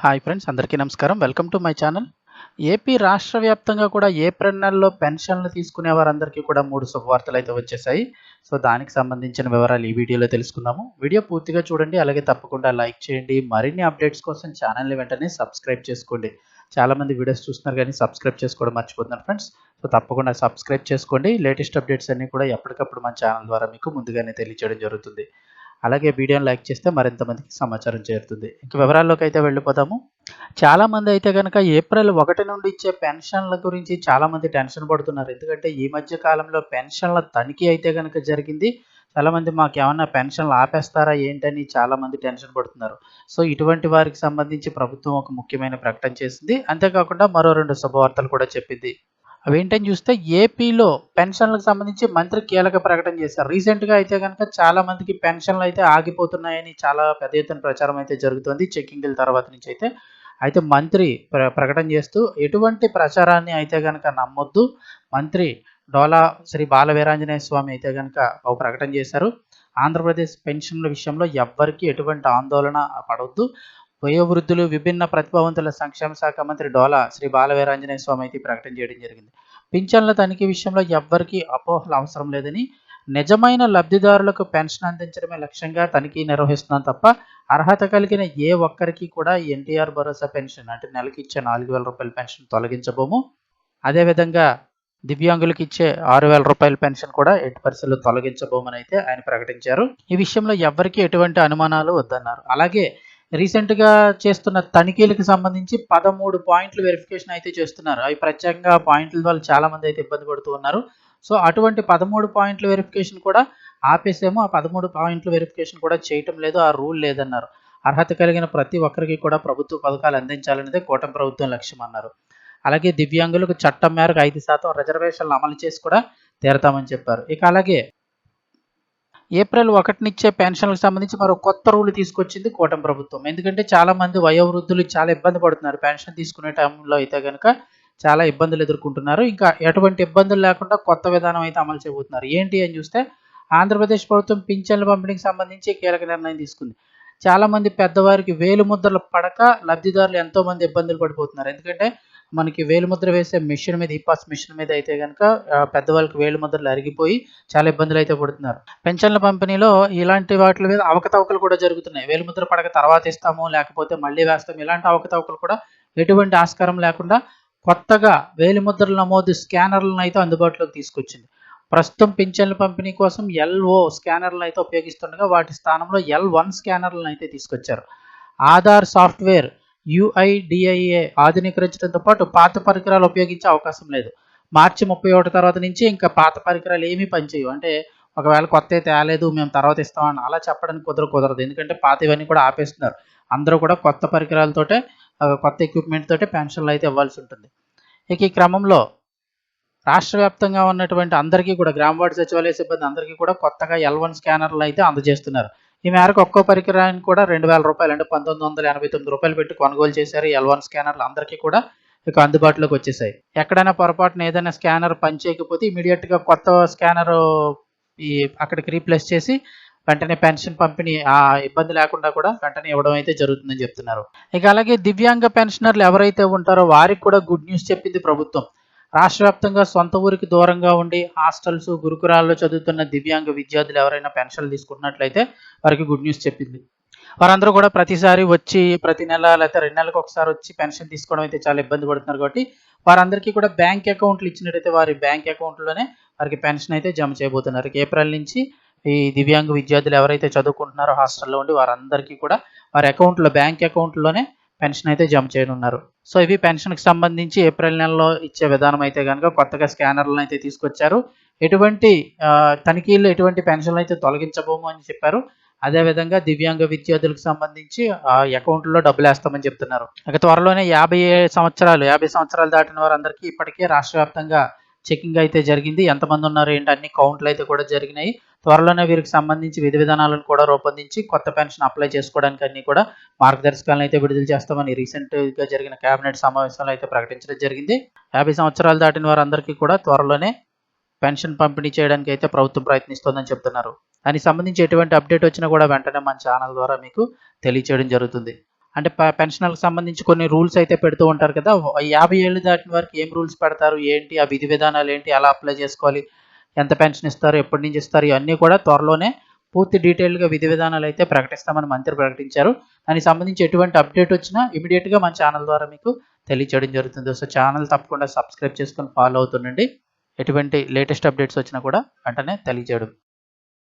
Hi friends అందరికీ నమస్కారం. Welcome to my channel AP రాష్ట్ర వ్యాప్తంగా కూడా ఏప్రిల్ నెలలో పెన్షన్లు తీసుకునే వారందరికీ కూడా మూడు శుభవార్తలు అయితే వచ్చేసాయి. సో దానికి సంబంధించిన వివరాలు ఈ వీడియోలో తెలుసుకుందాము. వీడియో పూర్తిగా చూడండి అలాగే తప్పకుండా లైక్ చేయండి. మరిన్ని అప్డేట్స్ కోసం ఛానల్ని వెంటనే సబ్స్క్రైబ్ చేసుకోండి. చాలా మంది వీడియోస్ చూస్తున్నారు కానీ సబ్స్క్రైబ్ చేసుకోవడం మర్చిపోతున్నారు ఫ్రెండ్స్ సో తప్పకుండా సబ్స్క్రైబ్ చేసుకోండి. లేటెస్ట్ అప్డేట్స్ అన్నీ కూడా ఎప్పటికప్పుడు మన ఛానల్ ద్వారా మీకు ముందుగానే తెలియజేయడం జరుగుతుంది. అలాగే వీడియోని లైక్ చేస్తే మరింత మందికి సమాచారం చేరుతుంది. ఇంక వివరాల్లోకి అయితే వెళ్ళిపోతాము చాలామంది అయితే కనుక ఏప్రిల్ ఒకటి నుండి ఇచ్చే పెన్షన్ల గురించి చాలామంది టెన్షన్ పడుతున్నారు. ఎందుకంటే ఈ మధ్య కాలంలో పెన్షన్ల తనిఖీ అయితే కనుక జరిగింది. చాలామంది మాకు ఏమన్నా పెన్షన్లు ఆపేస్తారా ఏంటని చాలామంది టెన్షన్ పడుతున్నారు. సో ఇటువంటి వారికి సంబంధించి ప్రభుత్వం ఒక ముఖ్యమైన ప్రకటన చేసింది. అంతేకాకుండా మరో రెండు శుభవార్తలు కూడా చెప్పింది. అవేంటని చూస్తే ఏపీలో పెన్షన్లకు సంబంధించి మంత్రి కీలక ప్రకటన చేశారు. రీసెంట్గా అయితే కనుక చాలా మందికి పెన్షన్లు అయితే ఆగిపోతున్నాయని చాలా పెద్ద ఎత్తున ప్రచారం అయితే జరుగుతుంది. చెక్కింగ్ల తర్వాత నుంచి అయితే అయితే మంత్రి ప్ర ప్రకటన చేస్తూ ఎటువంటి ప్రచారాన్ని అయితే కనుక నమ్మొద్దు. మంత్రి డోలా శ్రీ బాలవీరాంజనేయ స్వామి అయితే కనుక ఒక ప్రకటన చేశారు. ఆంధ్రప్రదేశ్ పెన్షన్ల విషయంలో ఎవ్వరికీ ఎటువంటి ఆందోళన పడవద్దు వయోవృద్ధులు విభిన్న ప్రతిభావంతుల సంక్షేమ శాఖ మంత్రి డోలా శ్రీ బాలవీరాంజనేయ స్వామి అయితే ప్రకటన చేయడం జరిగింది. పింఛన్ల తనిఖీ విషయంలో ఎవ్వరికీ అపోహలు అవసరం లేదని నిజమైన లబ్ధిదారులకు పెన్షన్ అందించడమే లక్ష్యంగా తనిఖీ నిర్వహిస్తున్నాం తప్ప అర్హత కలిగిన ఏ ఒక్కరికి కూడా ఎన్టీఆర్ భరోసా పెన్షన్ అంటే నెలకి ఇచ్చే నాలుగు వేల రూపాయల పెన్షన్ తొలగించబోము. అదేవిధంగా దివ్యాంగులకు ఇచ్చే ఆరు వేల రూపాయల పెన్షన్ కూడా ఎట్టి పరిస్థితుల్లో తొలగించబోమని అయితే ఆయన ప్రకటించారు. ఈ విషయంలో ఎవరికీ ఎటువంటి అనుమానాలు వద్దన్నారు. అలాగే రీసెంట్గా చేస్తున్న తనిఖీలకు సంబంధించి పదమూడు పాయింట్లు వెరిఫికేషన్ అయితే చేస్తున్నారు. అవి ప్రత్యేకంగా పాయింట్ల వల్ల చాలా మంది అయితే ఇబ్బంది పడుతూ ఉన్నారు. సో అటువంటి పదమూడు పాయింట్ల వెరిఫికేషన్ కూడా ఆపేసేమో ఆ పదమూడు పాయింట్ల వెరిఫికేషన్ కూడా చేయటం లేదు ఆ రూల్ లేదన్నారు. అర్హత కలిగిన ప్రతి ఒక్కరికి కూడా ప్రభుత్వ పథకాలు అందించాలనేదే కూటమి ప్రభుత్వం లక్ష్యం అన్నారు. అలాగే దివ్యాంగులకు చట్టం మేరకు ఐదు శాతం రిజర్వేషన్లు అమలు చేసి కూడా తీరతామని చెప్పారు. ఇక అలాగే ఏప్రిల్ ఒకటినిచ్చే పెన్షన్లకు సంబంధించి మరో కొత్త రూల్ తీసుకొచ్చింది కూటమి ప్రభుత్వం. ఎందుకంటే చాలామంది వయోవృద్ధులు చాలా ఇబ్బంది పడుతున్నారు. పెన్షన్ తీసుకునే టైంలో అయితే కనుక చాలా ఇబ్బందులు ఎదుర్కొంటున్నారు. ఇంకా ఎటువంటి ఇబ్బందులు లేకుండా కొత్త విధానం అయితే అమలు చేయబోతున్నారు. ఏంటి అని చూస్తే ఆంధ్రప్రదేశ్ ప్రభుత్వం పింఛన్ల పంపిణీకి సంబంధించి కీలక నిర్ణయం తీసుకుంది. చాలామంది పెద్దవారికి వేలు ముద్రలు పడక లబ్ధిదారులు ఎంతోమంది ఇబ్బందులు పడిపోతున్నారు. ఎందుకంటే మనకి వేలుముద్ర వేసే మిషన్ మీద ఈపాస్ మిషన్ మీద అయితే కనుక పెద్దవాళ్ళకి వేలుముద్రలు అరిగిపోయి చాలా ఇబ్బందులు అయితే పడుతున్నారు. పెన్షన్ల పంపిణీలో ఇలాంటి వాటి మీద అవకతవకలు కూడా జరుగుతున్నాయి. వేలుముద్ర పడక తర్వాత ఇస్తాము లేకపోతే మళ్ళీ వేస్తాము. ఇలాంటి అవకతవకలు కూడా ఎటువంటి ఆస్కారం లేకుండా కొత్తగా వేలిముద్రల నమోదు స్కానర్లను అయితే అందుబాటులోకి తీసుకొచ్చింది. ప్రస్తుతం పింఛన్ల పంపిణీ కోసం ఎల్ఓ స్కానర్లను అయితే ఉపయోగిస్తుండగా వాటి స్థానంలో ఎల్ వన్ స్కానర్లను అయితే తీసుకొచ్చారు. ఆధార్ సాఫ్ట్వేర్ యుఐడిఐఏ ఆధునీకరించడంతో పాటు పాత పరికరాలు ఉపయోగించే అవకాశం లేదు. మార్చి ముప్పై ఒకటి తర్వాత నుంచి ఇంకా పాత పరికరాలు ఏమీ పనిచేయవు. అంటే ఒకవేళ కొత్త తేలేదు మేము తర్వాత ఇస్తామని అలా చెప్పడానికి కుదర కుదరదు. ఎందుకంటే పాత ఇవన్నీ కూడా ఆపేస్తున్నారు. అందరూ కూడా కొత్త పరికరాలతోటే కొత్త ఎక్విప్మెంట్ తోటే పెన్షన్లు అయితే ఇవ్వాల్సి ఉంటుంది. ఇక ఈ క్రమంలో రాష్ట్ర వ్యాప్తంగా ఉన్నటువంటి అందరికీ కూడా గ్రామ వార్డు సచివాలయ సిబ్బంది అందరికీ కూడా కొత్తగా ఎల్ వన్ స్కానర్లు అయితే అందజేస్తున్నారు. ఈ మేరకు ఒక్కో పరికరానికి కూడా రెండు వేల రూపాయలు అంటే పంతొమ్మిది వందల ఎనభై తొమ్మిది రూపాయలు పెట్టి కొనుగోలు చేశారు. ఎల్ వన్ స్కానర్లు అందరికీ కూడా ఇక అందుబాటులోకి వచ్చేసాయి. ఎక్కడైనా పొరపాటున ఏదైనా స్కానర్ పనిచేయకపోతే ఇమీడియట్గా కొత్త స్కానర్ ఈ అక్కడికి రీప్లేస్ చేసి వెంటనే పెన్షన్ పంపిణీ ఆ ఇబ్బంది లేకుండా కూడా వెంటనే ఇవ్వడం అయితే జరుగుతుందని చెప్తున్నారు. ఇక అలాగే దివ్యాంగ పెన్షనర్లు ఎవరైతే ఉంటారో వారికి కూడా గుడ్ న్యూస్ చెప్పింది ప్రభుత్వం. రాష్ట్ర వ్యాప్తంగా సొంత ఊరికి దూరంగా ఉండి హాస్టల్స్ గురుకురాల్లో చదువుతున్న దివ్యాంగ విద్యార్థులు ఎవరైనా పెన్షన్లు తీసుకున్నట్లయితే వారికి గుడ్ న్యూస్ చెప్పింది. వారందరూ కూడా ప్రతిసారి వచ్చి ప్రతి నెల లేకపోతే రెండు నెలలకు ఒకసారి వచ్చి పెన్షన్ తీసుకోవడం అయితే చాలా ఇబ్బంది పడుతున్నారు కాబట్టి వారందరికీ కూడా బ్యాంక్ అకౌంట్లు ఇచ్చినట్టయితే వారి బ్యాంక్ అకౌంట్లోనే వారికి పెన్షన్ అయితే జమ చేయబోతున్నారు. ఏప్రిల్ నుంచి ఈ దివ్యాంగ విద్యార్థులు ఎవరైతే చదువుకుంటున్నారో హాస్టల్లో ఉండి వారందరికీ కూడా వారి అకౌంట్లో బ్యాంక్ అకౌంట్లోనే పెన్షన్ అయితే జమ చేయనున్నారు. సో ఇవి పెన్షన్కి సంబంధించి ఏప్రిల్ నెలలో ఇచ్చే విధానం అయితే కనుక కొత్తగా స్కానర్లను అయితే తీసుకొచ్చారు. ఎటువంటి తనిఖీలు ఎటువంటి పెన్షన్లు అయితే తొలగించబోము అని చెప్పారు. అదేవిధంగా దివ్యాంగ విద్యార్థులకు సంబంధించి ఆ అకౌంట్లో డబ్బులు వేస్తామని చెప్తున్నారు. ఇక త్వరలోనే యాభై సంవత్సరాలు యాభై సంవత్సరాలు దాటిన వారందరికీ ఇప్పటికే రాష్ట్ర వ్యాప్తంగా చెకింగ్ అయితే జరిగింది. ఎంతమంది ఉన్నారు ఏంటి అన్ని కౌంట్లు అయితే కూడా జరిగినాయి. త్వరలోనే వీరికి సంబంధించి విధి విధానాలను కూడా రూపొందించి కొత్త పెన్షన్ అప్లై చేసుకోవడానికి అన్ని కూడా మార్గదర్శకాలను అయితే విడుదల చేస్తామని రీసెంట్గా జరిగిన కేబినెట్ సమావేశంలో అయితే ప్రకటించడం జరిగింది. యాభై సంవత్సరాలు దాటిన వారందరికీ కూడా త్వరలోనే పెన్షన్ పంపిణీ చేయడానికి అయితే ప్రభుత్వం ప్రయత్నిస్తోందని చెప్తున్నారు. దానికి సంబంధించి ఎటువంటి అప్డేట్ వచ్చినా కూడా వెంటనే మన ఛానల్ ద్వారా మీకు తెలియచేయడం జరుగుతుంది. అంటే ప సంబంధించి కొన్ని రూల్స్ అయితే పెడుతూ ఉంటారు కదా! 50 ఏళ్ళు దాటిన వారికి ఏం రూల్స్ పెడతారు? ఏంటి? ఆ విధి విధానాలు ఏంటి ఎలా అప్లై చేసుకోవాలి? ఎంత పెన్షన్ ఇస్తారు? ఎప్పటి నుంచి ఇస్తారు? ఇవన్నీ కూడా త్వరలోనే పూర్తి డీటెయిల్‌గా విధి విధానాలు అయితే ప్రకటిస్తామని మంత్రి ప్రకటించారు. దానికి సంబంధించి ఎటువంటి అప్డేట్ వచ్చినా ఇమీడియట్గా మన ఛానల్ ద్వారా మీకు తెలియచేయడం జరుగుతుంది. సో, ఛానల్ తప్పకుండా సబ్స్క్రైబ్ చేసుకొని ఫాలో అవుతుండండి. ఎటువంటి లేటెస్ట్ అప్డేట్స్ వచ్చినా కూడా వెంటనే తెలియజేయడం